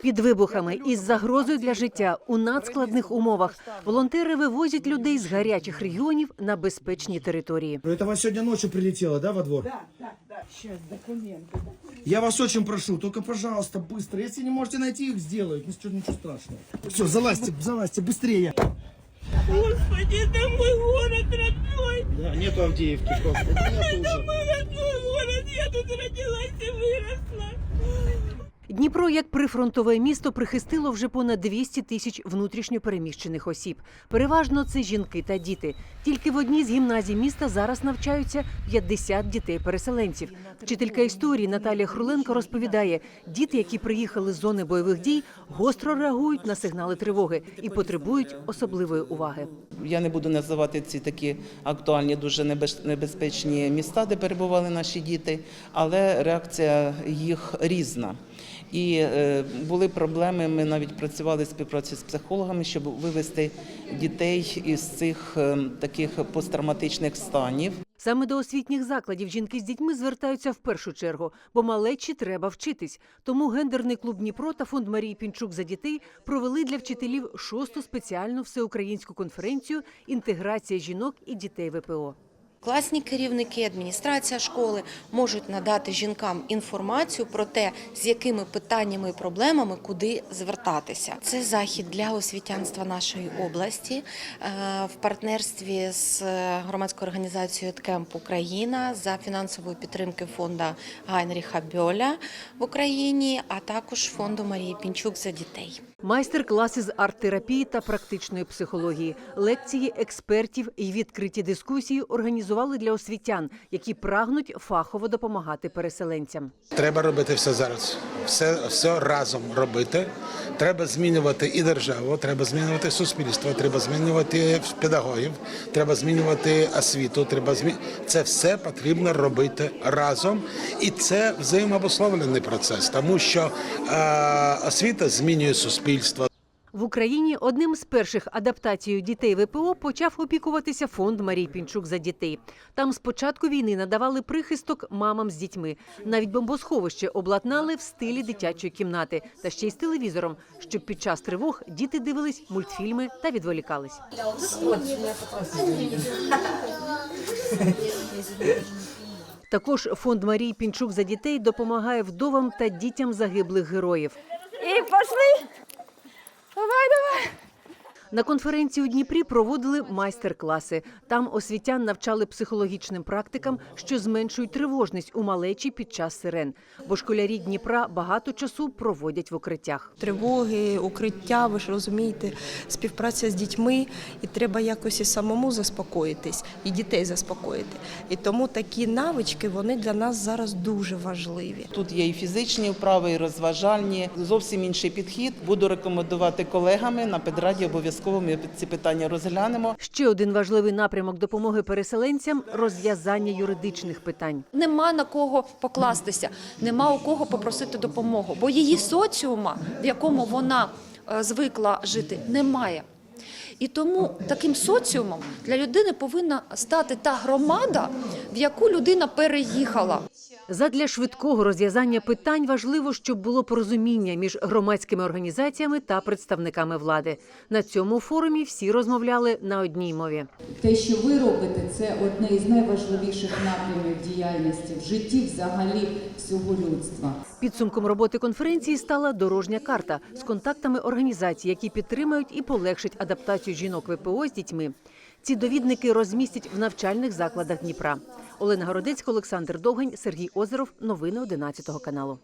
Під вибухами із загрозою для життя у надскладних умовах волонтери вивозять людей з гарячих регіонів на безпечні території. Это вас сегодня ночью прилетело, да, во двор? Да, да, да. Сейчас документы. Я вас очень прошу, только, пожалуйста, быстро. Если не можете найти их, сделают. Ничего, ничего страшного. Все, залазьте, залазьте, быстрее. Господи, это мой город родной. Да, нету Авдеевки просто. Нету уже. Мой родной город. Я тут родилась и выросла. Дніпро, як прифронтове місто, прихистило вже понад 200 тисяч внутрішньопереміщених осіб. Переважно це жінки та діти. Тільки в одній з гімназій міста зараз навчаються 50 дітей-переселенців. Вчителька історії Наталія Хруленко розповідає, діти, які приїхали з зони бойових дій, гостро реагують на сигнали тривоги і потребують особливої уваги. Я не буду називати ці такі актуальні, дуже небез- небезпечні міста, де перебували наші діти, але реакція їх різна. І е, були проблеми. Ми навіть працювали в співпраці з психологами, щоб вивести дітей із цих е, таких посттравматичних станів. Саме до освітніх закладів жінки з дітьми звертаються в першу чергу, бо малечі треба вчитись. Тому гендерний клуб Дніпро та фонд Марії Пінчук за дітей провели для вчителів шосту спеціальну всеукраїнську конференцію Інтеграція жінок і дітей ВПО. Класні керівники, адміністрація школи можуть надати жінкам інформацію про те, з якими питаннями і проблемами куди звертатися. Це захід для освітянства нашої області е, в партнерстві з громадською організацією «Ткемп Україна за фінансової підтримки фонду Гайнріха Бьоля в Україні, а також фонду Марії Пінчук за дітей. Майстер-класи з арт-терапії та практичної психології, лекції експертів і відкриті дискусії організували для освітян, які прагнуть фахово допомагати переселенцям. Треба робити все зараз. Все, все разом робити. Треба змінювати і державу, треба змінювати суспільство, треба змінювати педагогів, треба змінювати освіту. Треба змі... Це все потрібно робити разом, і це взаємообусловлений процес, тому що е, освіта змінює суспільство. В Україні одним з перших адаптацією дітей ВПО почав опікуватися фонд Марії Пінчук за дітей. Там з початку війни надавали прихисток мамам з дітьми. Навіть бомбосховище обладнали в стилі дитячої кімнати та ще й з телевізором, щоб під час тривог діти дивились мультфільми та відволікались. Також фонд Марії Пінчук за дітей допомагає вдовам та дітям загиблих героїв. И пошли. Давай, давай. На конференції у Дніпрі проводили майстер-класи. Там освітян навчали психологічним практикам, що зменшують тривожність у малечі під час сирен. Бо школярі Дніпра багато часу проводять в укриттях. тривоги, укриття, ви ж розумієте, співпраця з дітьми, і треба якось і самому заспокоїтись, і дітей заспокоїти. І тому такі навички вони для нас зараз дуже важливі. Тут є і фізичні вправи, і розважальні. Зовсім інший підхід. Буду рекомендувати колегами на педраді. Обов'язково ми ці питання розглянемо. Ще один важливий напрямок допомоги переселенцям розв'язання юридичних питань. Нема на кого покластися, нема у кого попросити допомогу, бо її соціума, в якому вона е, звикла жити, немає. І тому таким соціумом для людини повинна стати та громада, в яку людина переїхала. Задля швидкого розв'язання питань важливо, щоб було порозуміння між громадськими організаціями та представниками влади. На цьому форумі всі розмовляли на одній мові. Те, що ви робите, це одне із найважливіших напрямів діяльності в житті взагалі всього людства. Підсумком роботи конференції стала дорожня карта з контактами організацій, які підтримають і полегшать адаптацію жінок ВПО з дітьми. Ці довідники розмістять в навчальних закладах Дніпра. Олена Городецька, Олександр Довгань, Сергій Озеров. Новини 11 каналу.